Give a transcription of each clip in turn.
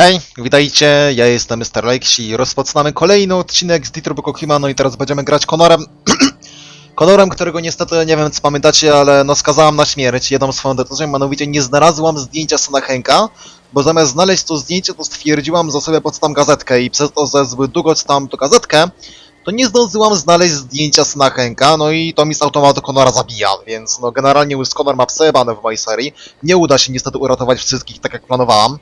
Hej, witajcie, ja jestem Mr. Lakes i rozpoczynamy kolejny odcinek z Detroit Kokima, no i teraz będziemy grać Conorem. Conorem, którego niestety, nie wiem czy pamiętacie, ale no skazałam na śmierć jedną swoją decyzją, mianowicie nie znalazłam zdjęcia syna Henka, bo zamiast znaleźć to zdjęcie, to stwierdziłam, że sobie poczytam gazetkę i przez to, że zbyt długo czytałam tę gazetkę, to nie zdążyłam znaleźć zdjęcia syna Henka, no i to mi z automatu Conora zabija, więc no generalnie już Conor ma przejebane w mojej serii. Nie uda się niestety uratować wszystkich tak jak planowałam.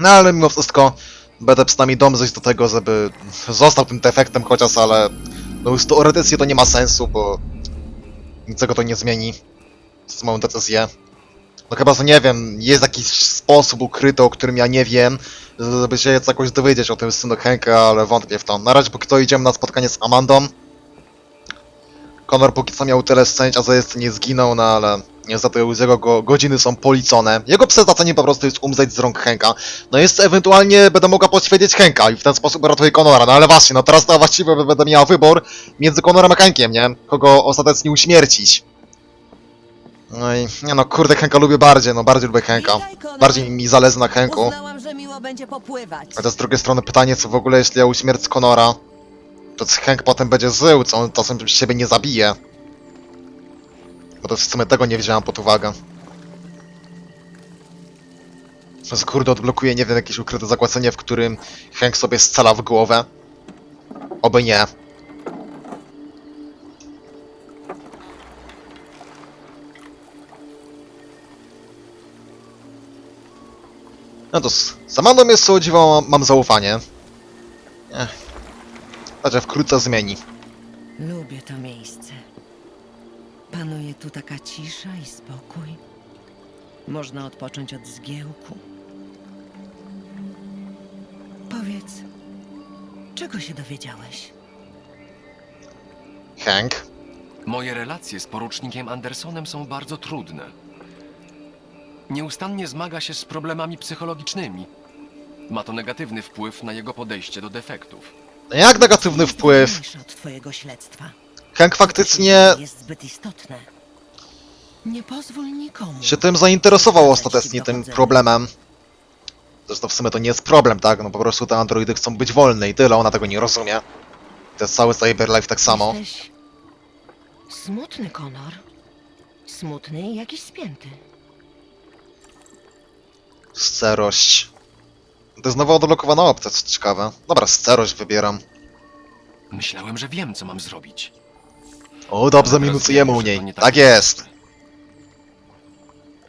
No ale mimo wszystko będę przynajmniej dążyć do tego, żeby został tym defektem chociaż, ale no już teoretycznie to nie ma sensu, bo niczego to nie zmieni z moją decyzję. No chyba, że nie wiem, jest jakiś sposób ukryty, o którym ja nie wiem, żeby się jakoś dowiedzieć o tym synu Henka, ale wątpię w to. Na razie póki co idziemy na spotkanie z Amandą. Conor póki co miał tyle szczęścia, że jeszcze nie zginął, no ale niestety już jego go, godziny są policone. Jego przeznaczeniem po prostu jest umrzeć z rąk Henka. No jest ewentualnie będę mogła poświęcić Henka i w ten sposób uratuję Conora, no ale właśnie, no teraz to właściwie będę miała wybór między Conorem a Henkiem, nie? Kogo ostatecznie uśmiercić. No i, nie no, kurde, Henka lubię bardziej, no bardziej lubię Henka. Bardziej mi zależy na Henku. Uznałam, że miło będzie popływać. A to z drugiej strony pytanie, co w ogóle jeśli ja uśmiercę Conora, to Hank potem będzie żył, co on czasem siebie nie zabije. Bo to w sumie tego nie wziąłem pod uwagę. Że kurde odblokuje, nie wiem, jakieś ukryte zakłacenie, w którym Hank sobie scala w głowę. Oby nie. No to z Samandą jest co dziwo, mam zaufanie. Ech. Także wkrótce zmieni. Lubię to miejsce. Panuje tu taka cisza i spokój. Można odpocząć od zgiełku. Powiedz, czego się dowiedziałeś? Hank? Moje relacje z porucznikiem Andersonem są bardzo trudne. Nieustannie zmaga się z problemami psychologicznymi. Ma to negatywny wpływ na jego podejście do defektów. Jak negatywny wpływ? Mniejsze od twojego śledztwa. Hank faktycznie Jest zbyt istotne. Nie pozwól nikomu. się tym zainteresował ostatecznie, tym problemem. Zresztą w sumie to nie jest problem, tak? No po prostu te androidy chcą być wolne i tyle, ona tego nie rozumie. To jest cały Cyberlife tak samo. Jesteś smutny, Konor. Smutny i jakiś spięty. Scerość. To jest nowa odblokowana opcja, co ciekawe. Dobra, scerość wybieram. Myślałem, że wiem, co mam zrobić. O, dobrze, minusujemy u niej. Tak takie jest.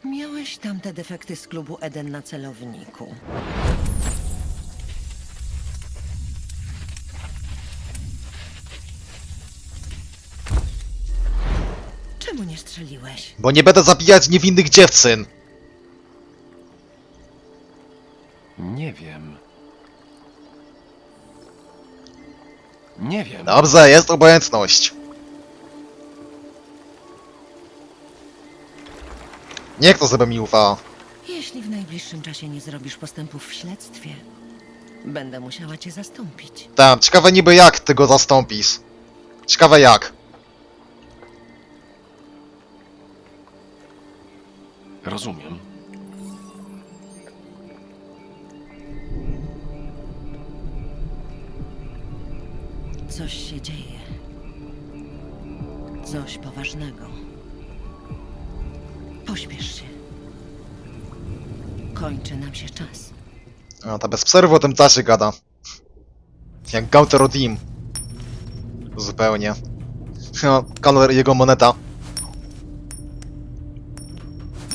Miałeś tam te defekty z klubu Eden na celowniku. Czemu nie strzeliłeś? Bo nie będę zabijać niewinnych dziewczyn. Nie wiem. Nie wiem. Dobrze, jest obojętność. Nie kto sobie mi ufa. Jeśli w najbliższym czasie nie zrobisz postępów w śledztwie, będę musiała cię zastąpić. Tam, ciekawe niby jak ty go zastąpisz. Ciekawe jak. Rozumiem. Coś się dzieje. Coś poważnego. Pośpiesz się. Kończy nam się czas. No, ta bez przerwy o tym czasie gada. Jak Gauter Odim. Zupełnie. No, Conor i jego moneta.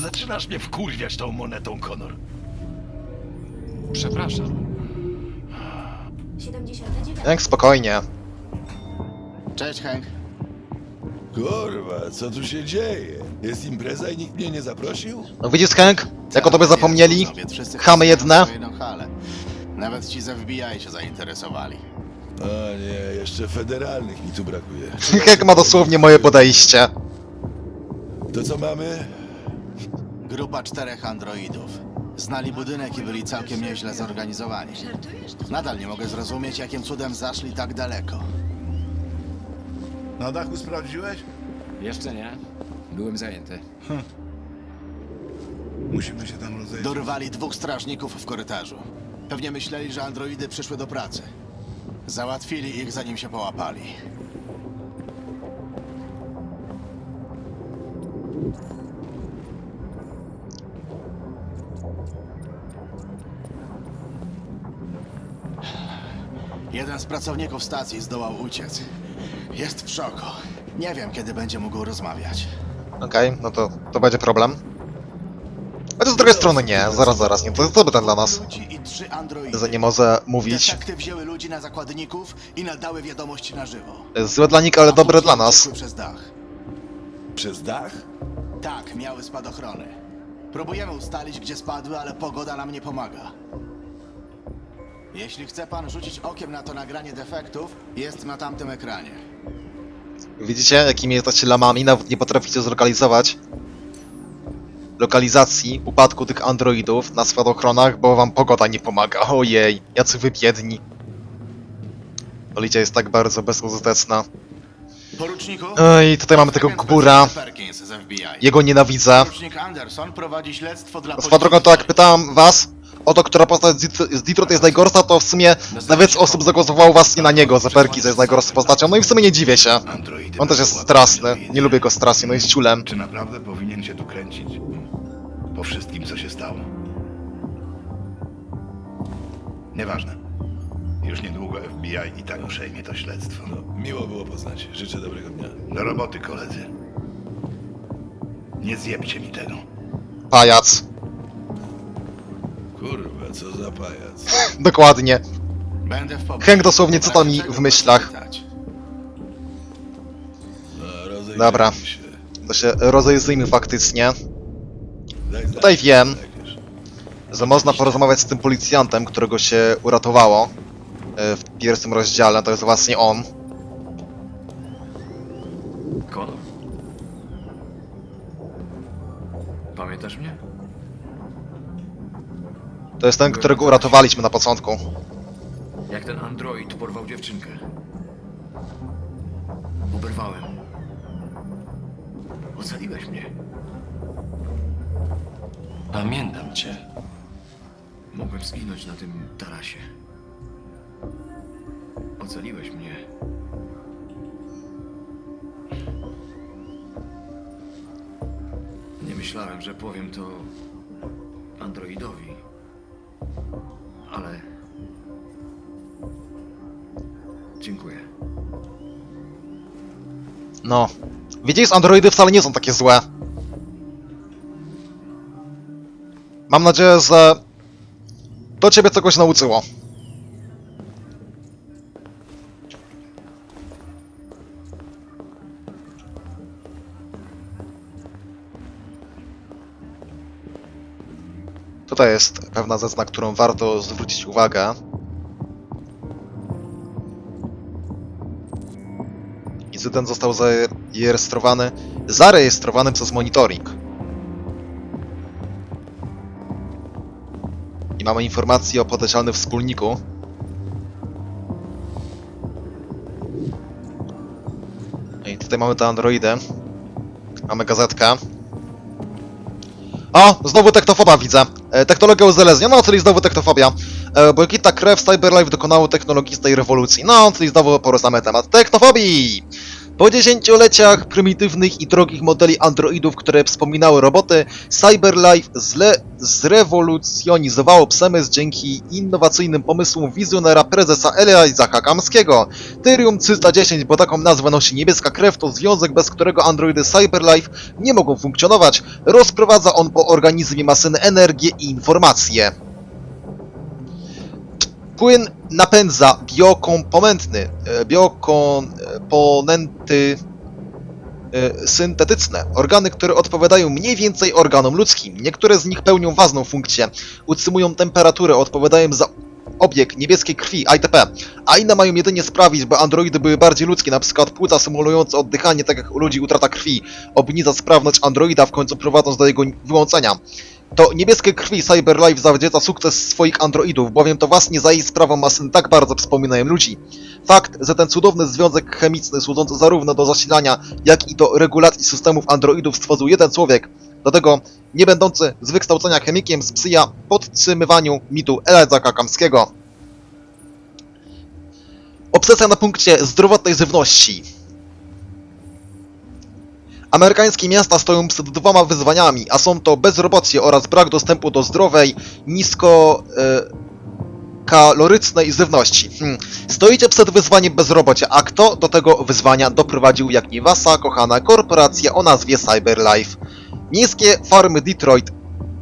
Zaczynasz mnie wkurwiać tą monetą, Konor. Przepraszam. 79. Jak spokojnie. Cześć, Hank. Kurwa, co tu się dzieje? Jest impreza i nikt mnie nie zaprosił? No widzisz Hank? Jak o tobie zapomnieli? Chamy jedne. Nawet ci ze FBI się zainteresowali. A nie, jeszcze federalnych mi tu brakuje. Hank ma dosłownie moje podejście. To co mamy? Grupa czterech androidów. Znali budynek i byli całkiem nieźle zorganizowani. Nadal nie mogę zrozumieć, jakim cudem zaszli tak daleko. Na dachu sprawdziłeś? Jeszcze nie. Byłem zajęty. Musimy się tam rozejrzeć. Dorwali dwóch strażników w korytarzu. Pewnie myśleli, że androidy przyszły do pracy. Załatwili ich, zanim się połapali. Jeden z pracowników stacji zdołał uciec. Jest w szoku. Nie wiem, kiedy będzie mógł rozmawiać. Okej, no to, to będzie problem. Chociaż z drugiej strony nie, zaraz, zaraz, nie, to jest dobre dla nas. Że nie może mówić. Wzięły ludzi na zakładników i nadały wiadomość na żywo. Złe dla nich, ale dobre dla nas. Przez dach. Przez dach? Tak, miały spadochrony. Próbujemy ustalić, gdzie spadły, ale pogoda nam nie pomaga. Jeśli chce pan rzucić okiem na to nagranie defektów, jest na tamtym ekranie. Widzicie, jakimi jesteście lamami, nawet nie potraficie zlokalizować lokalizacji upadku tych androidów na spadochronach, bo wam pogoda nie pomaga. Ojej, jacy wy biedni. Policja jest tak bardzo bezużyteczna. Poruczniku? Oj, tutaj mamy tego gbura. Jego nienawidzę. Porucznik Anderson prowadzi śledztwo dla Swoją drogą, to jak pytałam was o to, która postać z Det- z Detroit jest najgorsza, to w sumie nawet osób zagłosowało was nie na niego, że Perkins jest najgorszą postacią. No i w sumie nie dziwię się. Androidy On też jest straszny. Nie lubię go strasznie, no jest ciulem. Czy naprawdę powinien się tu kręcić? Po wszystkim, co się stało. Nieważne. Już niedługo FBI i tak przejmie to śledztwo. No, miło było poznać. Życzę dobrego dnia. Do roboty, koledzy. Nie zjebcie mi tego. Pajac. Kurwa, co za pajac. Dokładnie. Będę w pobliżu. Hank dosłownie czyta mi Czego w myślach. No, rozejrzyjmy Dobra. się. To się rozejrzyjmy faktycznie. Daj znać, Tutaj wiem. jak że można porozmawiać z tym policjantem, którego się uratowało e, w pierwszym rozdziale, to jest właśnie on. Konor? Pamiętasz mnie? To jest ten, którego uratowaliśmy na początku. Jak ten android porwał dziewczynkę. Oberwałem. Ocaliłeś mnie. Pamiętam cię. Mogłem zginąć na tym tarasie. Ocaliłeś mnie. Nie myślałem, że powiem to androidowi. Ale. Dziękuję. No. Widzisz, androidy wcale nie są takie złe. Mam nadzieję, że to ciebie czegoś nauczyło. Tutaj jest pewna rzecz, na którą warto zwrócić uwagę. Incydent został zarejestrowany, zarejestrowany przez monitoring. I mamy informację o potencjalnym wspólniku. I tutaj mamy te androidy. Mamy gazetkę. O! Znowu tektofoba widzę. E, technologia uzależnia, no czyli znowu tektofobia. E, Błękitna krew Cyberlife dokonało technologicznej rewolucji. No, czyli znowu poruszamy temat teknofobii. Po dziesięcioleciach prymitywnych i drogich modeli androidów, które wspominały roboty, Cyberlife zle zrewolucjonizowało przemysł dzięki innowacyjnym pomysłom wizjonera prezesa Eliza Hakamskiego. Tyrium 310, bo taką nazwę nosi niebieska krew, to związek, bez którego androidy Cyberlife nie mogą funkcjonować. Rozprowadza on po organizmie maszyny energię i informacje. Płyn napędza biokomponentny, e, biokomponenty e, syntetyczne, organy, które odpowiadają mniej więcej organom ludzkim. Niektóre z nich pełnią ważną funkcję, utrzymują temperaturę, odpowiadają za obieg niebieskiej krwi, ITP, a inne mają jedynie sprawić, by androidy były bardziej ludzkie, na przykład płuca symulujące oddychanie, tak jak u ludzi utrata krwi, obniża sprawność androida, w końcu prowadząc do jego wyłączenia. To niebieskie krwi Cyberlife zawdzięcza sukces swoich androidów, bowiem to właśnie za jej sprawą maszyny tak bardzo przypominają ludzi. Fakt, że ten cudowny związek chemiczny służący zarówno do zasilania, jak i do regulacji systemów androidów stworzył jeden człowiek, Do tego nie będący z wykształcenia chemikiem sprzyja podtrzymywaniu mitu Elazaka Kamskiego. Obsesja na punkcie zdrowotnej żywności. Amerykańskie miasta stoją przed dwoma wyzwaniami, a są to bezrobocie oraz brak dostępu do zdrowej, nisko e, kalorycznej żywności. Hmm. Stoicie przed wyzwaniem bezrobocia, a kto do tego wyzwania doprowadził jak nie wasza kochana korporacja o nazwie CyberLife. Miejskie farmy Detroit,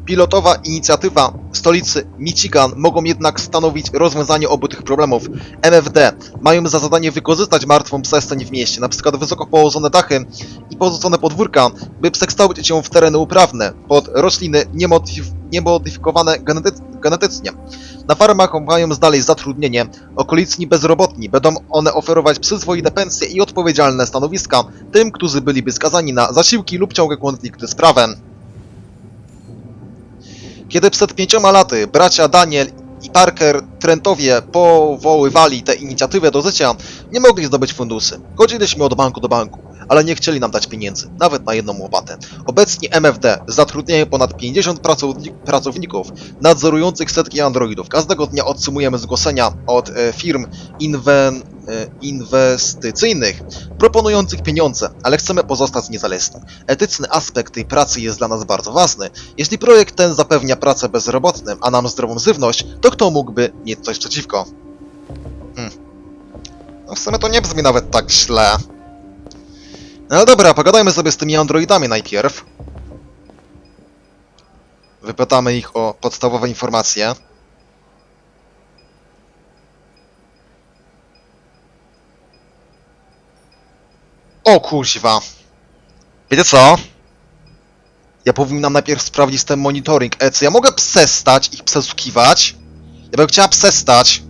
pilotowa inicjatywa stolicy Michigan mogą jednak stanowić rozwiązanie obu tych problemów. MFD mają za zadanie wykorzystać martwą przestrzeń w mieście, np. wysoko położone dachy i porzucone podwórka, by przekształcić ją w tereny uprawne pod rośliny niemodyf niemodyfikowane genety genetycznie. Na farmach mają znaleźć zatrudnienie, okoliczni bezrobotni będą one oferować przyzwoite pensje i odpowiedzialne stanowiska tym, którzy byliby skazani na zasiłki lub ciągłe konflikty z prawem. Kiedy przed pięcioma laty bracia Daniel i Parker Trentowie powoływali tę inicjatywę do życia, nie mogli zdobyć funduszy. Chodziliśmy od banku do banku, ale nie chcieli nam dać pieniędzy, nawet na jedną łopatę. Obecnie MFD zatrudniają ponad 50 pracowni- pracowników nadzorujących setki androidów. Każdego dnia otrzymujemy zgłoszenia od e, firm inwen, e, inwestycyjnych proponujących pieniądze, ale chcemy pozostać niezależni. Etyczny aspekt tej pracy jest dla nas bardzo ważny. Jeśli projekt ten zapewnia pracę bezrobotnym, a nam zdrową żywność, to kto mógłby mieć coś przeciwko? Hmm. No w sumie to nie brzmi nawet tak źle. No dobra, pogadajmy sobie z tymi androidami najpierw. Wypytamy ich o podstawowe informacje. O kuźwa. Wiecie co? Ja powinnam najpierw sprawdzić ten monitoring. E, czy ja mogę przestać ich przesłuchiwać? Ja bym chciała przestać.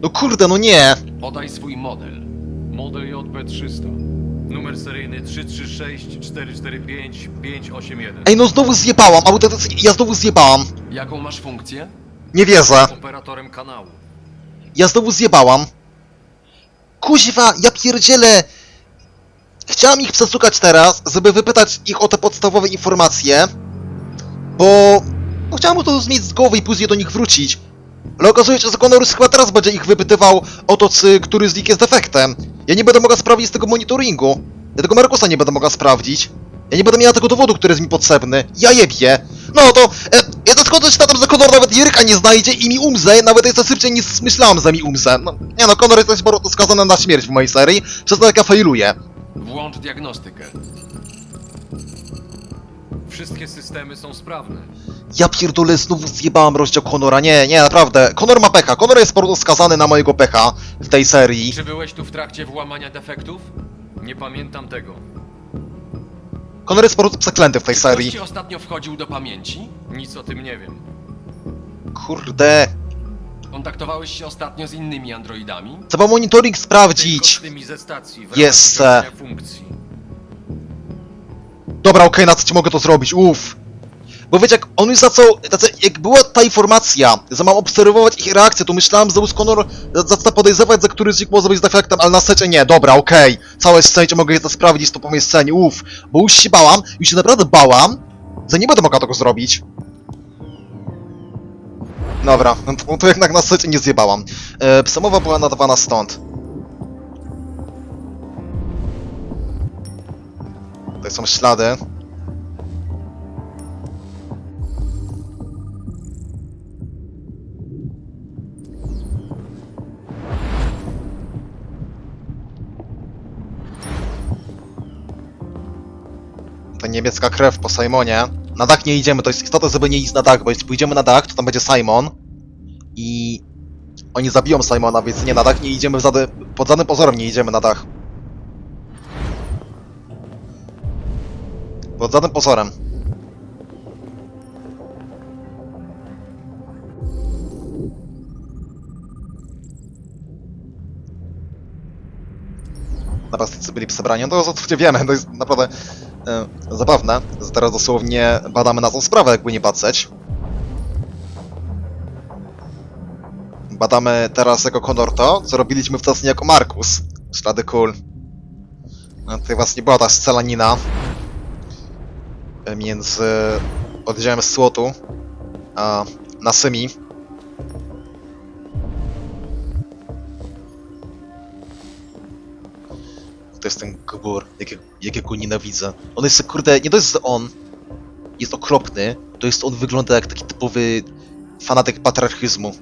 No kurde, no nie. Podaj swój model. Model JP300. Numer seryjny 336-445-581. Ej, no znowu zjebałam, autentycznie, ja znowu zjebałam. Jaką masz funkcję? Nie wierzę. Operatorem kanału. Ja znowu zjebałam. Kuźwa, ja pierdzielę. Chciałam ich przesłuchać teraz, żeby wypytać ich o te podstawowe informacje, bo no, chciałam to zmieć z głowy i później do nich wrócić. Ale okazuje się, że Connors chyba teraz będzie ich wypytywał o to, czy, który z nich jest defektem. Ja nie będę mogła sprawdzić z tego monitoringu. Ja tego Markusa nie będę mogła sprawdzić. Ja nie będę miała tego dowodu, który jest mi potrzebny. Ja jebie. No to, e, ja zaskoczę się na tym, że Connor nawet Jerka nie znajdzie i mi umrze, nawet to szybciej niż myślałam, że mi umrze. No, nie no, Connor jest bardzo skazany na śmierć w mojej serii, przez to jak ja failuję. Włącz diagnostykę. Wszystkie systemy są sprawne. Ja pierdolę, znowu zjebałam rozdział Conora. Nie, nie, naprawdę. Conor ma pecha. Conor jest po prostu skazany na mojego pecha w tej serii. Czy byłeś tu w trakcie włamania defektów? Nie pamiętam tego. Conor jest po prostu przeklęty w tej ktoś serii. ci ostatnio wchodził do pamięci? Nic o tym nie wiem. Kurde. Kontaktowałeś się ostatnio z innymi androidami? Trzeba monitoring Tylko sprawdzić. z tymi ze stacji w Jest, funkcji. Dobra, okej, na co ci mogę to zrobić? Uff. Bo wiecie, jak on już zaczął, znaczy, jak była ta informacja, że mam obserwować ich reakcję, to myślałem, że już Conor zaczyna podejrzewać, że któryś z nich może być defektem, ale na secie nie, dobra, okej. Całe scenie mogę to sprawdzić, to pomieszczenie, uff. Bo już się bałam, już się naprawdę bałam, że nie będę mogła tego zrobić. Dobra, no to, to jednak na secie nie zjebałam. E, psamowa była nadawana stąd. Tutaj są ślady. To niebieska krew po Simonie. Na dach nie idziemy, to jest istotne, żeby nie iść na dach, bo jeśli pójdziemy na dach, to tam będzie Simon. I oni zabiją Simona, więc nie, na dach nie idziemy, pod żadnym pozorem nie idziemy na dach. Pod żadnym pozorem. Napastnicy byli przebrani, no to oczywiście wiemy, to jest naprawdę e, zabawne, teraz dosłownie badamy na tą sprawę, jakby nie patrzeć. Badamy teraz jako Conor to, co robiliśmy wcześniej jako Markus. Ślady cool. No, tutaj właśnie była ta strzelanina. Między oddziałem SWOT-u a Nasymi. To jest ten gbur, jakiego, jakiego go nienawidzę. On jest, kurde, nie jest, że on jest okropny, to jest, on wygląda jak taki typowy fanatyk patriarchyzmu.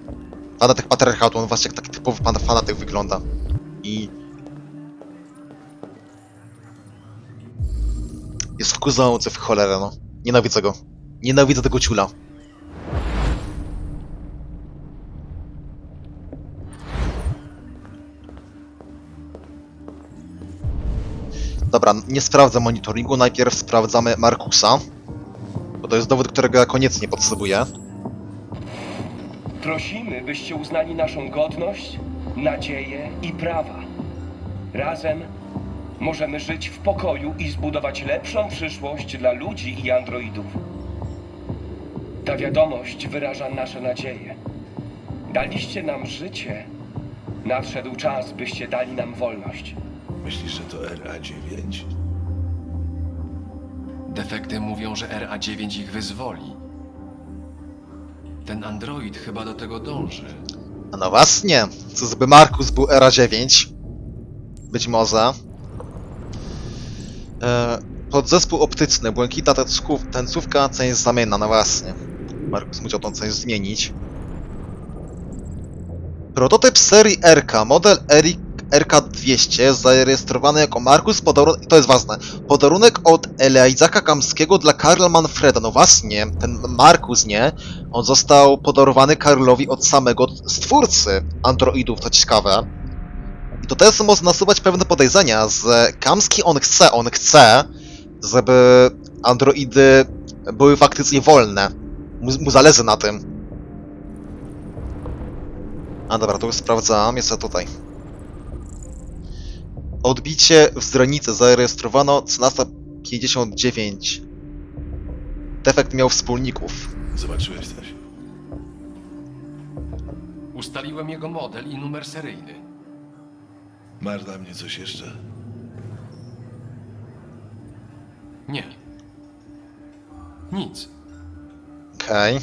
Fanatyk patriarchatu, on właśnie jak taki typowy fanatyk wygląda. I... Jest wkurzający w cholerę, no. Nienawidzę go. Nienawidzę tego ciula. Dobra, nie sprawdzam monitoringu, najpierw sprawdzamy Markusa. Bo to jest dowód, którego ja koniecznie potrzebuję. Prosimy, byście uznali naszą godność, nadzieję i prawa. Razem możemy żyć w pokoju i zbudować lepszą przyszłość dla ludzi i androidów. Ta wiadomość wyraża nasze nadzieje. Daliście nam życie. Nadszedł czas, byście dali nam wolność. Myślisz, że to RA9? Defekty mówią, że RA9 ich wyzwoli. Ten android chyba do tego dąży. A no właśnie, co zby Markus był Era 9. Być może. E, podzespół optyczny, błękitna tęcówka, część zamienna, no właśnie. Markus musiał tą część zmienić. Prototyp serii RK, model Eric RK200 zarejestrowany jako Markus podarunek, to jest ważne, podarunek od Eliazaka Kamskiego dla Karla Manfreda, no właśnie, ten Markus, nie? On został podarowany Karlowi od samego stwórcy androidów, to ciekawe. To też może nasuwać pewne podejrzenia, że Kamski on chce, on chce, żeby androidy były faktycznie wolne. Mu, mu zależy na tym. A dobra, to już sprawdzam, jest to tutaj. Odbicie w źrenicy zarejestrowano 13.59. Defekt miał wspólników. Zobaczyłeś coś? Ustaliłem jego model i numer seryjny. Masz dla mnie coś jeszcze? Nie. Nic. Okej.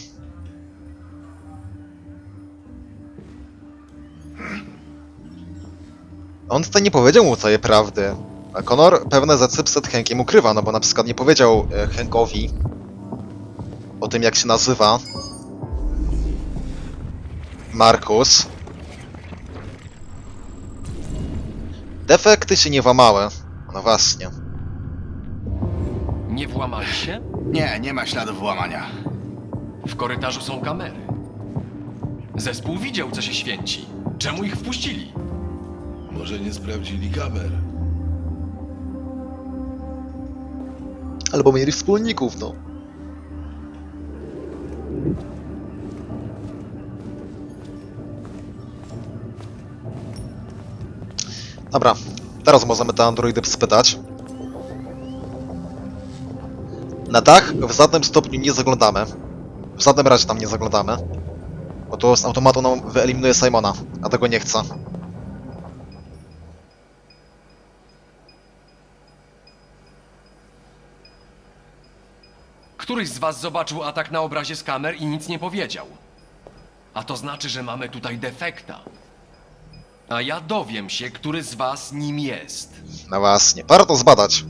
On tutaj nie powiedział mu całej prawdy. A Conor pewne rzeczy przed Henkiem ukrywa, no bo na przykład nie powiedział e, Henkowi o tym jak się nazywa Markus. Defekty się nie włamały. No właśnie. Nie włamali się? Nie, nie ma śladów włamania. W korytarzu są kamery. Zespół widział, co się święci. Czemu ich wpuścili? Może nie sprawdzili kamer? Albo mieli wspólników, no. Dobra, teraz możemy te androidy spytać. Na dach w żadnym stopniu nie zaglądamy. W żadnym razie tam nie zaglądamy. Bo to z automatu nam wyeliminuje Simona, a tego nie chcę. Któryś z was zobaczył atak na obrazie z kamer i nic nie powiedział. A to znaczy, że mamy tutaj defekta. A ja dowiem się, który z was nim jest. No właśnie, warto zbadać.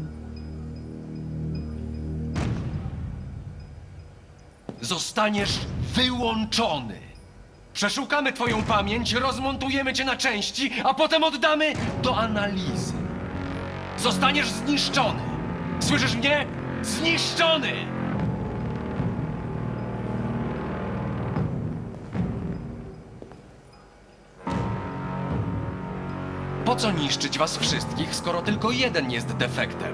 Zostaniesz wyłączony. Przeszukamy twoją pamięć, rozmontujemy cię na części, a potem oddamy do analizy. Zostaniesz zniszczony. Słyszysz mnie? Zniszczony! Co niszczyć was wszystkich, skoro tylko jeden jest defektem?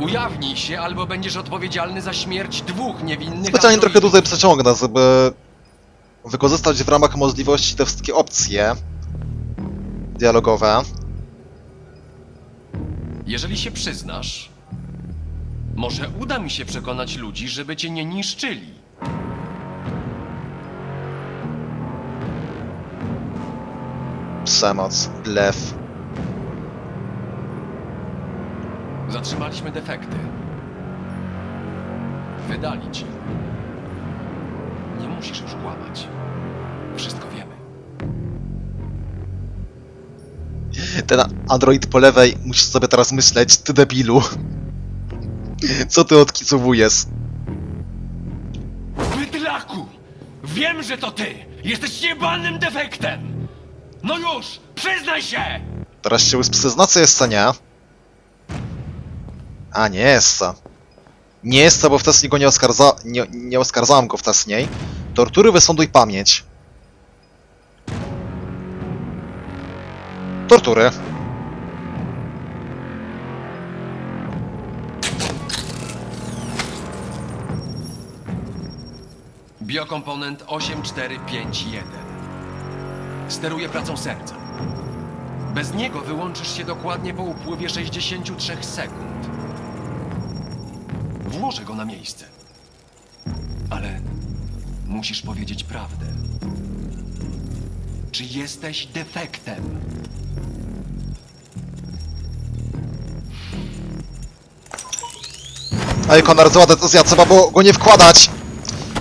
Ujawnij się, albo będziesz odpowiedzialny za śmierć dwóch niewinnych Specjalnie trochę androidów. tutaj przeciągnę, żeby wykorzystać w ramach możliwości te wszystkie opcje dialogowe. Jeżeli się przyznasz, może uda mi się przekonać ludzi, żeby cię nie niszczyli. Przemoc, lew. Zatrzymaliśmy defekty. wydali ci. Nie musisz już kłamać. Wszystko wiemy. Ten android po lewej musisz sobie teraz myśleć, ty debilu. Co ty odkicowujesz? Bydlaku! Wiem, że to ty! Jesteś jebanym defektem! No już! Przyznaj się! Teraz się przyzna, co jest, co nie? A, nie jest co. Nie jest co, bo wcześniej go nie, oskarza... nie, nie oskarżałem go wcześniej. Tortury wysąduj pamięć. Tortury. Biokomponent 8451. Steruje pracą serca. Bez niego wyłączysz się dokładnie po upływie 63 sekund. Włożę go na miejsce. Ale musisz powiedzieć prawdę. Czy jesteś defektem? Ej, Konar, zła decyzja, trzeba było go nie wkładać.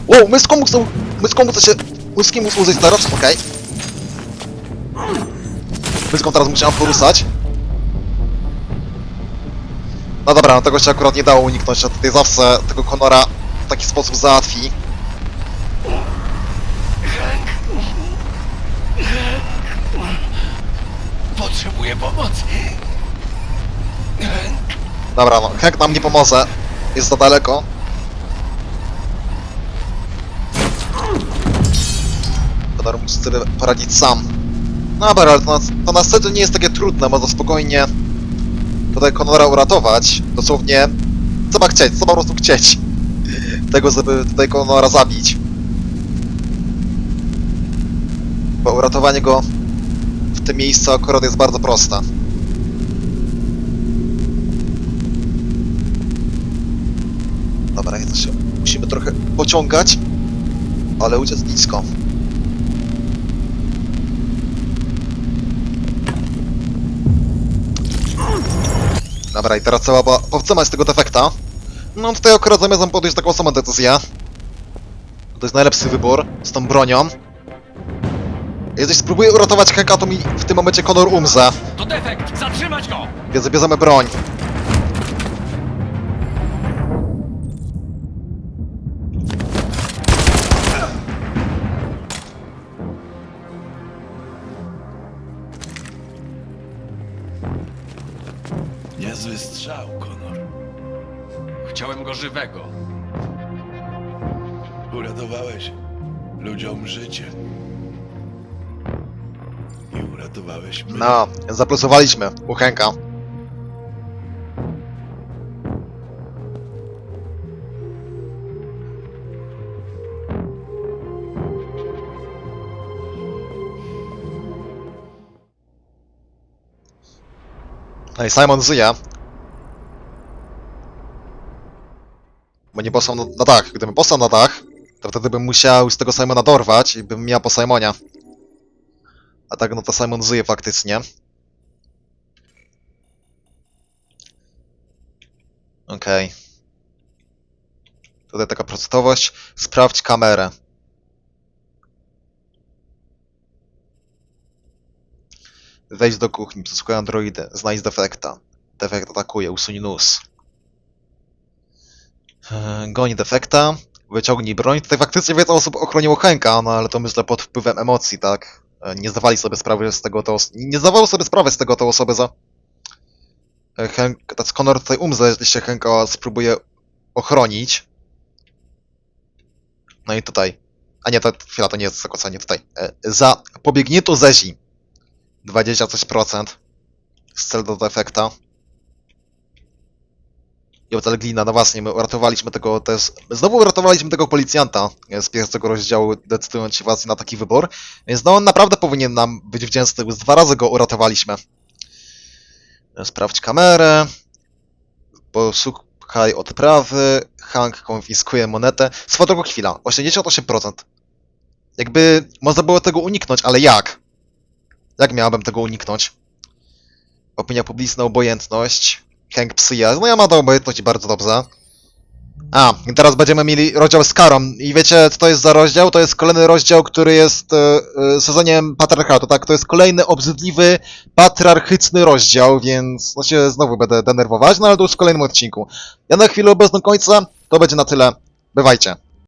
Wow, myską muszę... Myską muszę się... Myskiem muszę użyć teraz, okej. Myską teraz musiałem poruszać. No dobra, no tego się akurat nie dało uniknąć, a tutaj zawsze tego Konora w taki sposób załatwi. Potrzebuję pomocy. Dobra, no, Hank nam nie pomoże. Jest za daleko. Konor musi sobie poradzić sam. No dobra, ale to na, to na scenie nie jest takie trudne, można spokojnie tutaj Konora uratować. Dosłownie, co ma chcieć, co ma po prostu chcieć. Tego, żeby tutaj Konora zabić. Bo uratowanie go w tym miejscu akurat jest bardzo proste. Dobra, się. Musimy trochę pociągać, ale uciec nisko. Dobra, i teraz trzeba było powstrzymać tego defekta. No tutaj akurat zamierzam podjąć taką samą decyzję. To jest najlepszy wybór z tą bronią. Jeśli spróbuję uratować Henka, to mi w tym momencie Konor umrze. To defekt! Zatrzymać go! Więc bierzemy broń. Niezły strzał, Konor. Chciałem go żywego. Uratowałeś ludziom życie. I uratowałeś mnie. No, zaplusowaliśmy u I Simon żyje. Bo nie posłał na, na dach. Gdybym posłał na dach, to wtedy bym musiał z tego Simona dorwać i bym miał po Simonie. A tak, no to Simon żyje faktycznie. Okej. Tutaj taka procentowość. Sprawdź kamerę. Wejdź do kuchni, przesłuchaj androidy, znajdź defekta. Defekt atakuje, usuń nóż. Eee, Goni defekta, wyciągnij broń. Tutaj faktycznie wiele osób ochroniło Henka, no ale to myślę pod wpływem emocji, tak? E, Nie zdawali sobie sprawy z tego, to nie zdawały sobie sprawy z tego, to osoby za... E, Hank, tak Connor tutaj umrze, jeśli się Hanka spróbuje ochronić. No i tutaj. A nie, to chwila, to nie jest zakłócenie tutaj. E, Za pobiegnięto zezi. 20 coś procent. Z cel do efekta. I otal glina, no właśnie, my uratowaliśmy tego. Znowu uratowaliśmy tego policjanta z pierwszego rozdziału, decydując się właśnie na taki wybór. Więc no on naprawdę powinien nam być wdzięczny, już dwa razy go uratowaliśmy. Sprawdź kamerę. Poszukaj odprawy. Hank konfiskuje monetę. Swoją drogą chwila, 88%. Jakby można było tego uniknąć, ale jak? Jak miałbym tego uniknąć? Opinia publiczna, obojętność. Hank przyjaźń. No ja mam obojętność bardzo dobrze. A, i teraz będziemy mieli rozdział z karą. I wiecie, co to jest za rozdział? To jest kolejny rozdział, który jest e, e, sezonem patriarchatu, tak? To jest kolejny obrzydliwy, patriarchyczny rozdział, więc no się znowu będę denerwować, no ale to już w kolejnym odcinku. Ja na chwilę obecną końca, to będzie na tyle. Bywajcie.